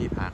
ที่พัก